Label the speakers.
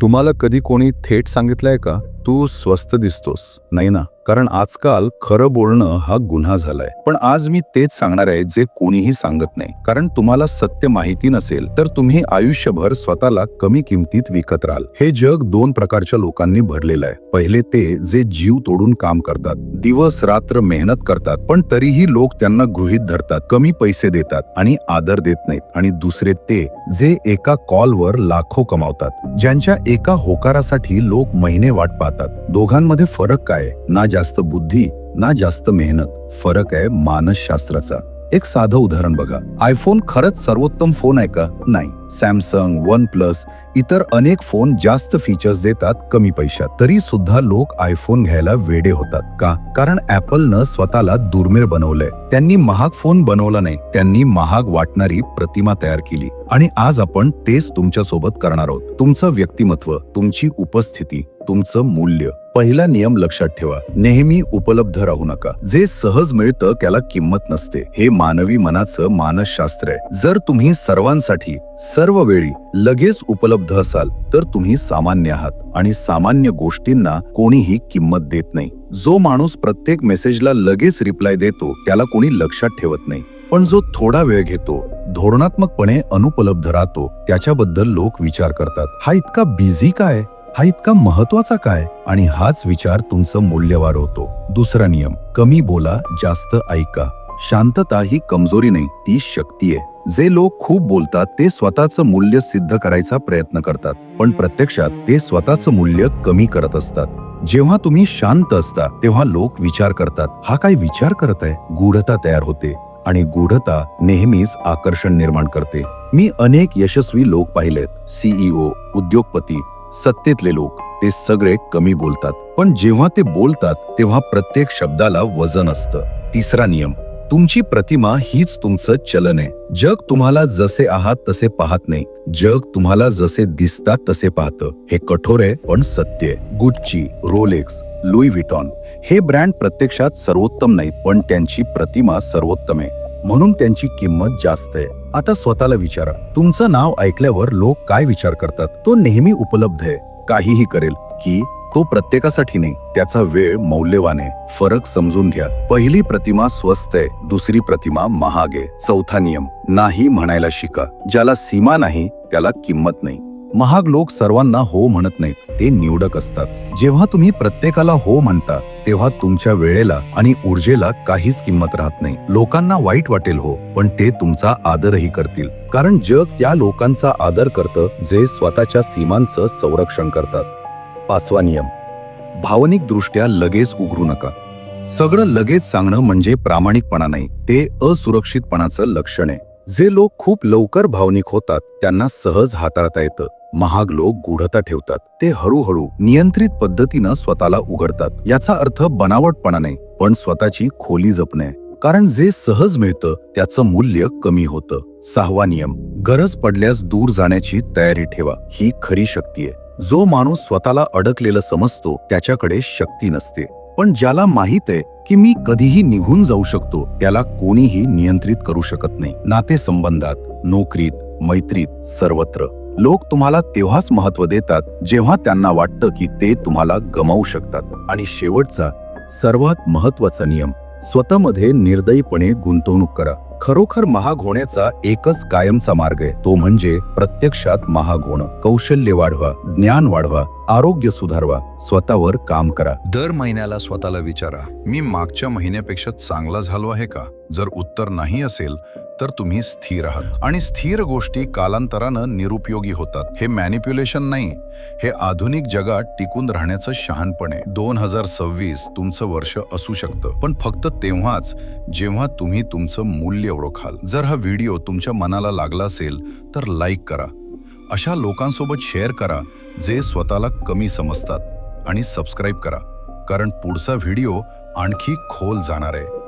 Speaker 1: तुम्हाला कधी कोणी थेट सांगितलंय का? तू स्वस्त दिसतोस नाही ना? कारण आजकाल खरं बोलणं हा गुन्हा झालाय. पण आज मी तेच सांगणार आहे जे कोणीही सांगत नाही. कारण तुम्हाला सत्य माहिती नसेल तर तुम्ही आयुष्यभर स्वतःला कमी किमतीत विकत राहाल. हे जग दोन प्रकारच्या लोकांनी भरलेलं आहे. पहिले ते जे जीव तोडून काम करतात. दिवस रात्र मेहनत करतात पण तरीही लोक त्यांना गृहीत धरतात कमी पैसे देतात आणि आदर देत नाहीत. आणि दुसरे ते जे एका कॉलवर लाखो कमावतात. ज्यांच्या एका होकारासाठी लोक महिने वाट पाहतात. दोघांमध्ये फरक काय ना जास्त बुद्धी ना जास्त मेहनत. फरक आहे मानसशास्त्राचा. एक साधं उदाहरण बघा. आयफोन खरंच सर्वोत्तम फोन आहे का? नाही. सॅमसंग वन प्लस इतर अनेक फोन जास्त फीचर्स देतात कमी पैशात. तरी सुद्धा लोक आयफोन घ्यायला वेडे होतात का? कारण ऍपलनं स्वतःला दुर्मिळ बनवलंय. त्यांनी महाग फोन बनवला नाही. त्यांनी महाग वाटणारी प्रतिमा तयार केली. आणि आज आपण तेच तुमच्यासोबत करणार आहोत. तुमचं व्यक्तिमत्व तुमची उपस्थिती तुमचं मूल्य. पहिला नियम लक्षात ठेवा. नेहमी उपलब्ध राहू नका. जे सहज मिळतं त्याला किंमत नसते. हे मानवी मनाचं मानसशास्त्र आहे. जर तुम्ही सर्वांसाठी सर्व वेळी लगेच उपलब्ध असाल तर तुम्ही सामान्य आहात आणि सामान्य गोष्टींना कोणीही किंमत देत नाही. जो माणूस प्रत्येक मेसेजला लगेच रिप्लाय देतो त्याला कोणी लक्षात ठेवत नाही. पण जो थोडा वेळ घेतो धोरणात्मकपणे अनुपलब्ध राहतो त्याच्याबद्दल लोक विचार करतात. हा इतका बिझी काय हा इतका महत्त्वाचा काय आणि हाच विचार तुमचं मूल्य होतो. दुसरा नियम कमी बोला जास्त ऐका. शांतता ही कमजोरी नाही ती शक्ती आहे. जे लोक खूप बोलतात ते स्वतःचं मूल्य सिद्ध करायचा प्रयत्न करतात. पण प्रत्यक्षात ते स्वतःचं मूल्य कमी करत असतात. जेव्हा तुम्ही शांत असता तेव्हा लोक विचार करतात हा काय विचार करत आहे? गूढता तयार होते. आणि गूढता नेहमीच आकर्षण निर्माण करते. मी अनेक यशस्वी लोक पाहिलेत. सीईओ उद्योगपती सत्तेतले लोक ते सगळे कमी बोलतात. पण जेव्हा ते बोलतात तेव्हा प्रत्येक शब्दाला वजन असतं. तिसरा नियम तुमची प्रतिमा हीच तुमचं चलन आहे. जग तुम्हाला जसे आहात तसे पाहत नाही. जग तुम्हाला जसे दिसतात तसे पाहतं. हे कठोर आहे पण सत्य आहे. गुच्ची रोलेक्स लुई विटॉन हे ब्रँड प्रत्यक्षात सर्वोत्तम नाहीत पण त्यांची प्रतिमा सर्वोत्तम आहे. म्हणून त्यांची किंमत जास्त आहे. आता स्वतःला विचारा. तुमचं नाव ऐकल्यावर लोक काय विचार करतात? तो नेहमी उपलब्ध आहे. काहीही करेल की तो प्रत्येकासाठी नाही त्याचा वेळ मौल्यवान आहे फरक समजून घ्या. पहिली प्रतिमा स्वस्त आहे दुसरी प्रतिमा महाग आहे. चौथा नियम नाही म्हणायला शिका. ज्याला सीमा नाही त्याला किंमत नाही. महाग लोक सर्वांना हो म्हणत नाहीत ते निवडक असतात. जेव्हा तुम्ही प्रत्येकाला हो म्हणता तेव्हा तुमच्या वेळेला आणि ऊर्जेला काहीच किंमत राहत नाही. लोकांना वाईट वाटेल हो पण ते तुमचा आदरही करतील. कारण जग त्या लोकांचा आदर करतं जे स्वतःच्या सीमांचं संरक्षण करतात. पाचवा नियम. भावनिकदृष्ट्या लगेच उघडू नका. सगळं लगेच सांगणं म्हणजे प्रामाणिकपणा नाही ते असुरक्षितपणाचं लक्षण आहे. जे लोक खूप लवकर भावनिक होतात त्यांना सहज हाताळता येतं महाग लोक गूढता ठेवतात ते हळूहळू नियंत्रित पद्धतीनं स्वतःला उघडतात. याचा अर्थ बनावटपणा नाही पण स्वतःची खोली जपणे. कारण जे सहज मिळतं त्याचं मूल्य कमी होतं. सहावा नियम गरज पडल्यास दूर जाण्याची तयारी ठेवा ही खरी शक्ती आहे. जो माणूस स्वतःला अडकलेलं समजतो त्याच्याकडे शक्ती नसते. पण ज्याला माहीत आहे की मी कधीही निघून जाऊ शकतो त्याला कोणीही नियंत्रित करू शकत नाही. नातेसंबंधात नोकरीत मैत्रीत सर्वत्र. लोक तुम्हाला तेव्हाच महत्त्व देतात जेव्हा त्यांना वाटतं की ते तुम्हाला गमावू शकतात. आणि शेवटचा सर्वात महत्त्वाचा नियम स्वतःमध्ये निर्दयीपणे गुंतवणूक करा. खरोखर महाग होण्याचा एकच कायमचा मार्ग आहे. तो म्हणजे प्रत्यक्षात महाग होणं. कौशल्य वाढवा ज्ञान वाढवा आरोग्य सुधारवा स्वतःवर काम करा.
Speaker 2: दर महिन्याला स्वतःला विचारा मी मागच्या महिन्यापेक्षा चांगला झालो आहे का? जर उत्तर नाही असेल तर तुम्ही स्थिर आहात. आणि स्थिर गोष्टी कालांतरानं निरुपयोगी होतात. हे मॅनिप्युलेशन नाही. हे आधुनिक जगात टिकून राहण्याचं शहाणपणे आहे. दोन हजार सव्वीस तुमचं वर्ष असू शकतं पण फक्त तेव्हाच जेव्हा तुम्ही तुमचं मूल्य ओळखाल. जर हा व्हिडिओ तुमच्या मनाला लागला असेल तर लाईक करा. अशा लोकांसोबत शेअर करा जे स्वतःला कमी समजतात. आणि सबस्क्राईब करा. कारण पुढचा व्हिडिओ आणखी खोल जाणार आहे.